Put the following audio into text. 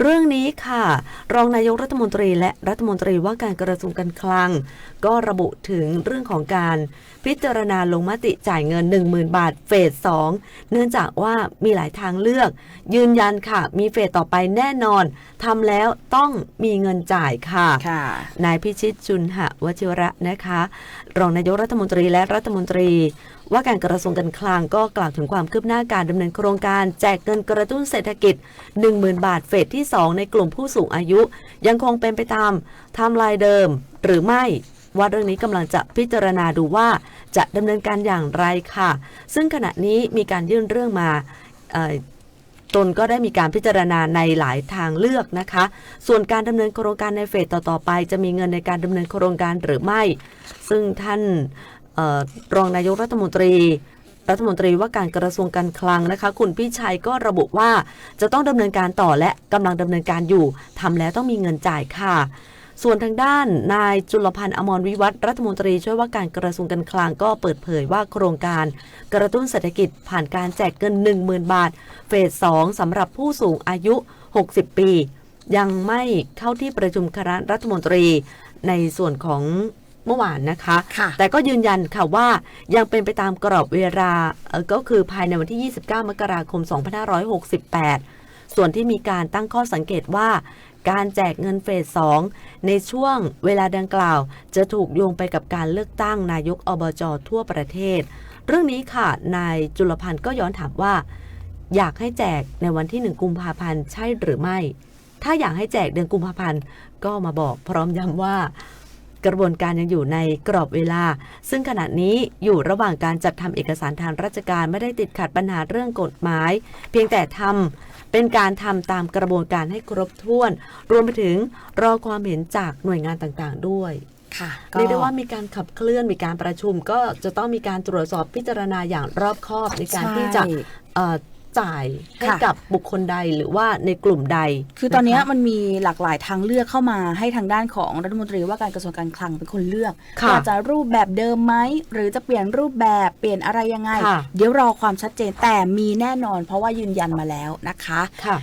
เรื่องนี้ค่ะ รองนายกรัฐมนตรีและรัฐมนตรีว่าการกระทรวงการคลัง ก็ระบุถึงเรื่องของการพิจารณาลงมติจ่ายเงิน 10,000 บาทเฟส 2 เนื่องจากว่ามีหลายทางเลือก ยืนยันค่ะ มีเฟสต่อไปแน่นอนทำแล้วต้องมีเงินจ่ายค่ะค่ะนายพิชิตจุนหะวชิระนะคะ รองนายกรัฐมนตรีและรัฐมนตรีว่าการกระทรวงการคลังก็กล่าวถึงความคืบหน้าการดำเนินโครงการแจกเงินกระตุ้นเศรษฐกิจ 10,000 บาทเฟสที่ 2 ในกลุ่มผู้สูงอายุ ยังคงเป็นไปตามไทม์ไลน์เดิม หรือไม่ว่าเรื่องนี้กำลังจะพิจารณาดูว่าจะดำเนินการอย่างไรค่ะ ซึ่งขณะนี้มีการยื่นเรื่องมาตนก็ได้มีการพิจารณาในหลายทางเลือกนะคะ ส่วนการดำเนินโครงการในเฟสต่อๆไป จะมีเงินในการดำเนินโครงการหรือไม่ ซึ่งท่าน รองนายกรัฐมนตรี รัฐมนตรีว่าการกระทรวงการคลังนะคะ คุณพี่ชัยก็ระบุว่าจะต้องดำเนินการต่อและกำลังดำเนินการอยู่ทำแล้วต้องมีเงินจ่ายค่ะส่วนทางด้านนายจุลพันธ์อมรวิวัฒน์รัฐมนตรีช่วยว่าการกระทรวงการคลังก็เปิดเผยว่าโครงการ กระตุ้นเศรษฐกิจผ่านการแจกเงิน 10,000 บาท เฟส 2สำหรับผู้สูงอายุ 60 ปี ยังไม่เข้าที่ประชุมคณะรัฐมนตรี ในส่วนของ เมื่อวานนะคะค่ะแต่ก็ยืนยันค่ะว่ายังเป็นไปตามกรอบเวลาเอ่อก็คือภายในวันที่ 29 มกราคม 2568 ส่วนที่มีการตั้งข้อสังเกตว่าการแจกเงินเฟส 2 ในช่วงเวลาดังกล่าว จะถูกโยงไปกับการเลือกตั้งนายกอบจทั่วประเทศ เรื่องนี้ค่ะ นายจุลพันธ์ก็ย้อนถามว่า อยากให้แจกในวันที่ 1 กุมภาพันธ์ใช่หรือไม่ ถ้าอยากให้แจกเดือนกุมภาพันธ์ก็มาบอกพร้อมย้ำว่า กระบวนการยังอยู่ในกรอบเวลา ซึ่งขณะนี้อยู่ระหว่างการจัดทำเอกสารทางราชการไม่ได้ติดขัดปัญหาเรื่องกฎหมาย เพียงแต่ทำเป็นการทำตามกระบวนการให้ครบถ้วน รวมไปถึงรอความเห็นจากหน่วยงานต่างๆ ด้วยค่ะเรียกได้ว่ามีการขับเคลื่อนมีการประชุมก็จะต้องมีการตรวจสอบพิจารณาอย่างรอบคอบในการที่จะใช่เอ่อ จ่ายให้ค่ะ กับบุคคลใดหรือว่าในกลุ่มใดคือตอนเนี้ยะะ มันมีหลากหลายทางเลือกเข้ามาให้ทางด้านของรัฐมนตรีว่าการกระทรวงการคลังเป็นคนเลือกค่ะว่าจะรูปแบบเดิมไหมหรือจะเปลี่ยนรูปแบบเปลี่ยนอะไรยังไง ค่ะ เดี๋ยวรอความชัดเจนแต่มีแน่นอน เพราะว่ายืนยันมาแล้วนะคะ ค่ะ